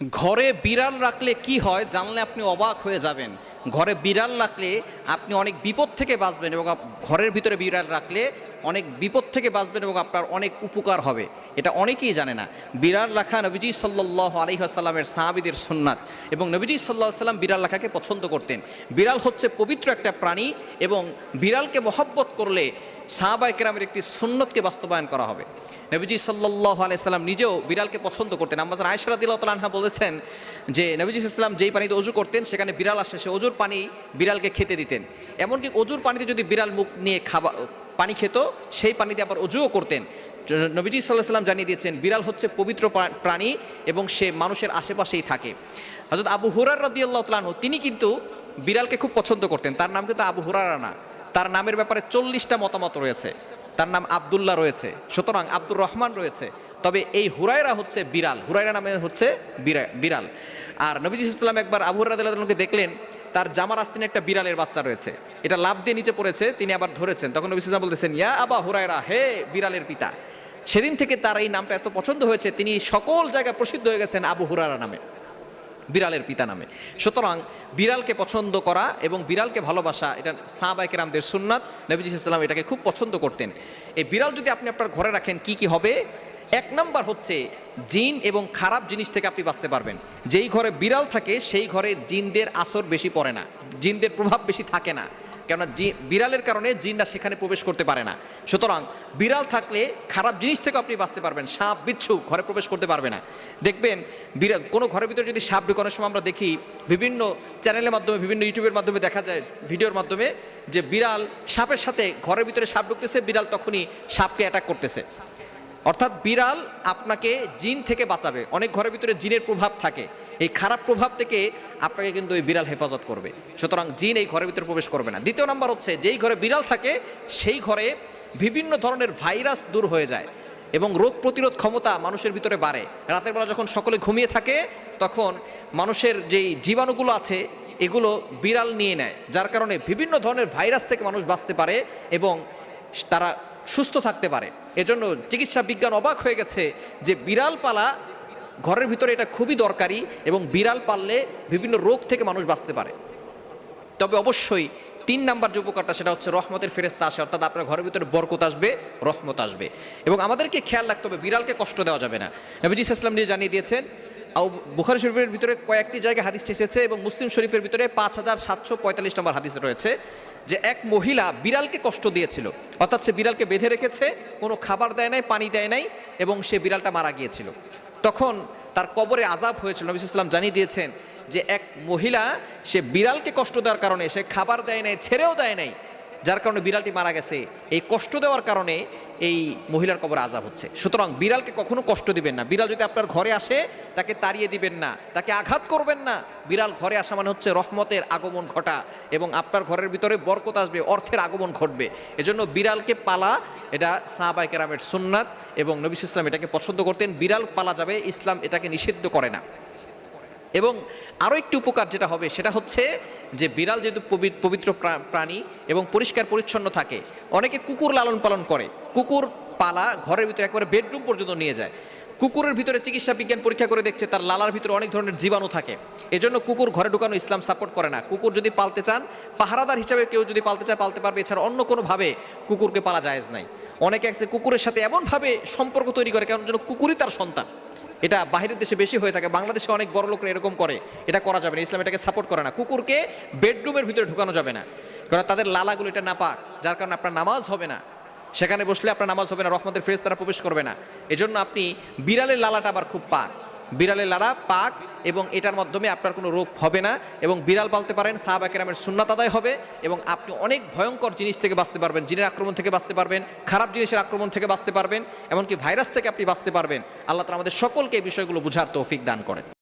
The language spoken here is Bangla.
ঘরে বিড়াল রাখলে কি হয় জানলে আপনি অবাক হয়ে যাবেন। ঘরে বিড়াল রাখলে আপনি অনেক বিপদ থেকে বাঁচবেন এবং ঘরের ভিতরে বিড়াল রাখলে অনেক বিপদ থেকে বাঁচবেন এবং আপনার অনেক উপকার হবে। এটা অনেকেই জানে না। বিড়াল রাখা নবীজি সাল্লাহ আলহিহাসাল্লামের সাহাবিদের সুন্নাত এবং নবীজি সাল্লাহ সাল্লাম বিড়াল রাখাকে পছন্দ করতেন। বিড়াল হচ্ছে পবিত্র একটা প্রাণী এবং বিড়ালকে মহব্বত করলে সাহাবাই কেরামের একটি সুন্নতকে বাস্তবায়ন করা হবে। নবীজি সাল্লাহ আলাইসাল্লাম নিজেও বিড়ালকে পছন্দ করতেন। আমাদের আয়সরা দিল্লাহ তালাহা বলেছেন যে, নবীজি ইসলাম যেই পানিতে অজু করতেন, সেখানে বিড়াল আসে, সে অজুর পানি বিড়ালকে খেতে দিতেন। এমনকি অজুর পানিতে যদি বিড়াল মুখ নিয়ে খাবার পানি খেত, সেই পানিতে আবার অজুও করতেন। নবীজি সাল্লাহ সাল্লাম জানিয়ে দিয়েছেন, বিড়াল হচ্ছে পবিত্র প্রাণী এবং সে মানুষের আশেপাশেই থাকে। হজরত আবু হুরার রদিয়াল্লাহ তালাহ তিনি কিন্তু বিড়ালকে খুব পছন্দ করতেন। তার নাম কিন্তু আবু হুরারা না। তার নামের ব্যাপারে চল্লিশটা মতামত রয়েছে। তার নাম আবদুল্লাহ রয়েছে, সুতরাং আব্দুর রহমান রয়েছে। তবে এই হুরায়রা হচ্ছে বিড়াল, হুরায়রা নামে হচ্ছে বিড়াল। আর নবীজ ইসলাম একবার আবু হুরাদকে দেখলেন, তার জামার আস্তিনে একটা বিড়ালের বাচ্চা রয়েছে। এটা লাভ দিয়ে নিচে পড়েছে, তিনি আবার ধরেছেন। তখন নবী ইসলাম বলতেছেন, ইয়া আবা হুরায়রা, হে বিড়ালের পিতা। সেদিন থেকে তার এই নামটা এত পছন্দ হয়েছে, তিনি সকল জায়গায় প্রসিদ্ধ হয়ে গেছেন আবু হুরারা নামে। বিড়ালের পিতা নামে। সুতরাং বিড়ালকে পছন্দ করা এবং বিড়ালকে ভালোবাসা, এটা সাহাবাইকে রামদের সুন্নাত, নবীজি এটাকে খুব পছন্দ করতেন। এই বিড়াল যদি আপনি আপনার ঘরে রাখেন, কি কি হবে? এক নম্বর হচ্ছে জিন এবং খারাপ জিনিস থেকে আপনি বাঁচতে পারবেন। যেই ঘরে বিড়াল থাকে, সেই ঘরে জিনদের আসর বেশি পড়ে না, জিনদের প্রভাব বেশি থাকে না। কেননা বিড়ালের কারণে জিনরা সেখানে প্রবেশ করতে পারে না। সুতরাং বিড়াল থাকলে খারাপ জিনিস থেকে আপনি বাঁচতে পারবেন, সাপ, বিচ্ছু ঘরে প্রবেশ করতে পারবে না। দেখবেন বিড়াল, কোনো ঘরের ভিতরে যদি সাপ ঢুকানোর সময় আমরা দেখি, বিভিন্ন চ্যানেলের মাধ্যমে, বিভিন্ন ইউটিউবের মাধ্যমে দেখা যায়, ভিডিওর মাধ্যমে যে বিড়াল সাপের সাথে ঘরের ভিতরে সাপ ঢুকতেছে, বিড়াল তখনই সাপকে অ্যাটাক করতেছে। অর্থাৎ বিড়াল আপনাকে জিন থেকে বাঁচাবে। অনেক ঘরের ভিতরে জিনের প্রভাব থাকে। এই খারাপ প্রভাব থেকে আপনাকে কিন্তু এই বিড়াল হেফাজত করবে। সুতরাং জিন এই ঘরের ভিতরে প্রবেশ করবে না। দ্বিতীয় নাম্বার হচ্ছে, যেই ঘরে বিড়াল থাকে, সেই ঘরে বিভিন্ন ধরনের ভাইরাস দূর হয়ে যায় এবং রোগ প্রতিরোধ ক্ষমতা মানুষের ভিতরে বাড়ে। রাতের বেলা যখন সকলে ঘুমিয়ে থাকে, তখন মানুষের যেই জীবাণুগুলো আছে, এগুলো বিড়াল নিয়ে নেয়। যার কারণে বিভিন্ন ধরনের ভাইরাস থেকে মানুষ বাঁচতে পারে এবং তারা সুস্থ থাকতে পারে। এজন্য চিকিৎসা বিজ্ঞান অবাক হয়ে গেছে যে বিড়াল পালা ঘরের ভিতরে এটা খুবই দরকারি এবং বিড়াল পাললে বিভিন্ন রোগ থেকে মানুষ বাঁচতে পারে। তবে অবশ্যই তিন নাম্বার যে উপকারটা সেটা হচ্ছে রহমতের ফেরেস্তা আসে, অর্থাৎ আপনার ঘরের ভিতরে বরকত আসবে, রহমত আসবে। এবং আমাদেরকে খেয়াল রাখতে হবে, বিড়ালকে কষ্ট দেওয়া যাবে না। নবীজি ইসলাম নিয়ে জানিয়ে দিয়েছেন বুখারি শরীফের ভিতরে কয়েকটি জায়গায় হাদিস এসেছে এবং মুসলিম শরীফের ভিতরে পাঁচ হাজার সাতশো পঁয়তাল্লিশ নম্বর হাদিস রয়েছে যে এক মহিলা বিড়ালকে কষ্ট দিয়েছিল। অর্থাৎ সে বিড়ালকে বেঁধে রেখেছে, কোনো খাবার দেয় নাই, পানি দেয় নাই এবং সে বিড়ালটা মারা গিয়েছিল। তখন তার কবরে আজাব হয়েছিল, নবী ইসলাম জানিয়ে দিয়েছেন যে এক মহিলা সে বিড়ালকে কষ্ট দেওয়ার কারণে, সে খাবার দেয় নাই, ছেড়েও দেয় নাই, যার কারণে বিড়ালটি মারা গেছে। এই কষ্ট দেওয়ার কারণে এই মহিলার কবরে আজাব হচ্ছে। সুতরাং বিড়ালকে কখনো কষ্ট দিবেন না। বিড়াল যদি আপনার ঘরে আসে, তাকে তাড়িয়ে দিবেন না, তাকে আঘাত করবেন না। বিড়াল ঘরে আসা মানে হচ্ছে রহমতের আগমন ঘটা এবং আপনার ঘরের ভিতরে বরকত আসবে, অর্থের আগমন ঘটবে। এজন্য বিড়ালকে পালা, এটা সাহাবাই কেরামের সুন্নাত এবং নবিস ইসলাম এটাকে পছন্দ করতেন। বিড়াল পালা যাবে, ইসলাম এটাকে নিষিদ্ধ করে না। এবং আরও একটি উপকার যেটা হবে, সেটা হচ্ছে যে বিড়াল যেহেতু পবিত্র প্রাণী এবং পরিষ্কার পরিচ্ছন্ন থাকে, অনেকে কুকুর লালন পালন করে। কুকুর পালা ঘরের ভিতরে একবারে বেডরুম পর্যন্ত নিয়ে যায়। কুকুরের ভিতরে চিকিৎসা বিজ্ঞান পরীক্ষা করে দেখছে, তার লালার ভিতরে অনেক ধরনের জীবাণু থাকে। এজন্য কুকুর ঘরে ঢুকানো ইসলাম সাপোর্ট করে না। কুকুর যদি পালতে চান, পাহারাদার হিসাবে কেউ যদি পালতে চায়, পালতে পারবে। এছাড়া অন্য কোনোভাবে কুকুরকে পালা জায়েজ নাই। অনেকে আছে কুকুরের সাথে এমনভাবে সম্পর্ক তৈরি করে কারণ যেন কুকুরই তার সন্তান। এটা বাইরের দেশে বেশি হয়ে থাকে। বাংলাদেশে অনেক বড় লোকরা এরকম করে। এটা করা যাবে না, ইসলাম এটাকে সাপোর্ট করে না। কুকুরকে বেডরুমের ভিতরে ঢুকানো যাবে না। কারণ তাদের লালাগুলো এটা না পাক যার কারণে আপনার নামাজ হবে না। সেখানে বসলে আপনার নামাজ হবে না, রহমতের ফেরেজ তারা প্রবেশ করবে না। এজন্য আপনি বিড়ালের লালাটা আবার খুব পাক। বিড়ালের লাড়া, পাক, এবং এটার মাধ্যমে আপনার কোনো রোগ হবে না। এবং বিড়াল পালতে পারেন, সাহাবা কেরামের সুন্নাত আদায় হবে, এবং আপনি অনেক ভয়ঙ্কর জিনিস থেকে বাঁচতে পারবেন। জিনের আক্রমণ থেকে বাঁচতে পারবেন, খারাপ জিনিসের আক্রমণ থেকে বাঁচতে পারবেন, এমনকি ভাইরাস থেকে আপনি বাঁচতে পারবেন। আল্লাহ তালা আমাদের সকলকে এই বিষয়গুলো বুঝার তৌফিক দান করেন।